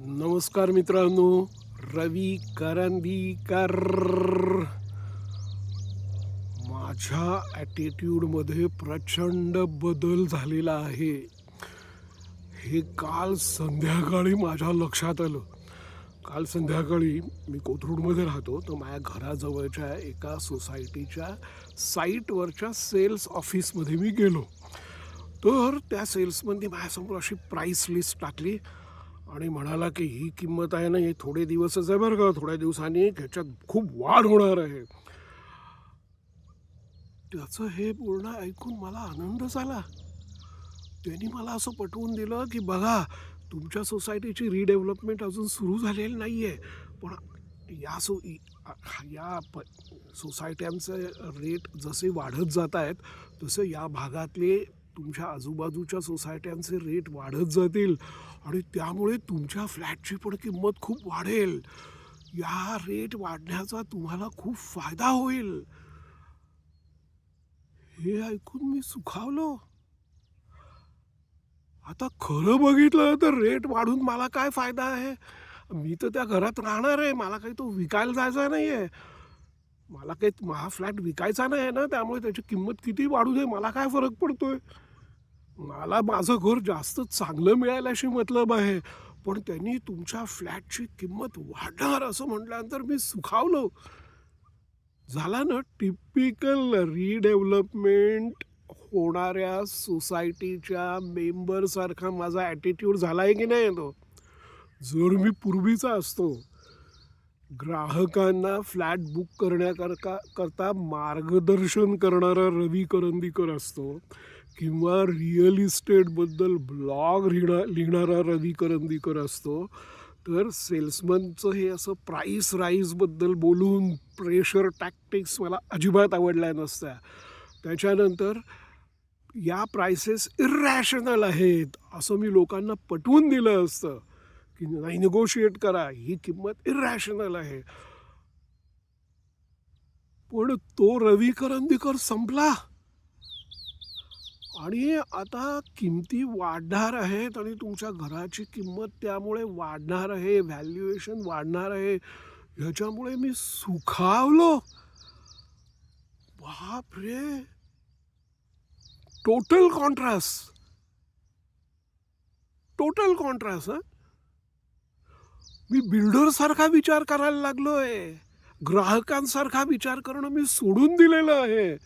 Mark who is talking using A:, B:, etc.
A: नमस्कार मित्रांनो रवी करंदीकर. माझ्या ॲटिट्यूडमध्ये प्रचंड बदल झालेला आहे. हे काल संध्याकाळी माझ्या लक्षात आलं. काल संध्याकाळी मी कोथरूडमध्ये राहतो तर माझ्या घराजवळच्या एका सोसायटीच्या साईटवरच्या सेल्स ऑफिसमध्ये मी गेलो. तर त्या सेल्समनने माझ्यासमोर अशी प्राईस लिस्ट टाकली. आणि म्हणाला की ही किंमत आहे ना हे थोडे दिवसच आहे बरं का थोड्या दिवसांनी ह्याच्यात खूप वाढ होणार आहे. त्याचं हे बोलणं ऐकून मला आनंद झाला. त्यांनी मला असं पटवून दिलं की बघा तुमच्या सोसायटीची रिडेव्हलपमेंट अजून सुरू झालेली नाही आहे पण या सो या प सोसायट्यांचे रेट जसे वाढत जात आहेत तसे या भागातले तुमच्या आजूबाजूच्या सोसायट्यांचे रेट वाढत जातील आणि त्यामुळे तुमच्या फ्लॅटची पण किंमत खूप वाढेल. या रेट वाढण्याचा तुम्हाला खूप फायदा होईल. हे ऐकून मी सुखावलो. आता खरं बघितलं तर रेट वाढून मला काय फायदा आहे? मी तर त्या घरात राहणार आहे. मला काही तो विकायला जायचा नाही आहे मला काही महा फ्लॅट विकायचा नाही आहे ना? त्यामुळे त्याची किंमत किती वाढू दे? मला काय फरक पडतोय? मला माझं घर जास्त चांगलं मिळाल्याशी मतलब आहे. पण त्यांनी तुमच्या फ्लॅटची किंमत वाढणार असं म्हटल्यानंतर मी सुखावलो. झाला ना टिपिकल रिडेव्हलपमेंट होणाऱ्या सोसायटीच्या मेंबरसारखा माझा ॲटिट्यूड झाला आहे की नाही तो? जर मी पूर्वीचा असतो ग्राहकांना फ्लॅट बुक करण्याकरता करता मार्गदर्शन करणारा रवी करंदीकर असतो किंवा रिअल इस्टेटबद्दल ब्लॉग लिहिणा लिहिणारा रवी करंदीकर असतो. तर सेल्समनचं हे असं प्राईस राईजबद्दल बोलून प्रेशर टॅक्टिक्स मला अजिबात आवडल्या नसत्या. त्याच्यानंतर या प्रायसेस इरॅशनल आहेत असं मी लोकांना पटवून दिलं असतं. की नाही निगोशिएट करा ही किंमत इरॅशनल आहे. पण तो रवी करंदीकर संपला. आणि आता किमती वाढणार आहेत आणि तुमच्या घराची किंमत त्यामुळे वाढणार आहे व्हॅल्युएशन वाढणार आहे. ह्याच्यामुळे मी सुखावलो. बाप रे टोटल कॉन्ट्रास्ट टोटल कॉन्ट्रास्ट हां? मी बिल्डरसारखा विचार करायला लागलोय. ग्राहकांसारखा विचार करणं मी सोडून दिलेलं आहे.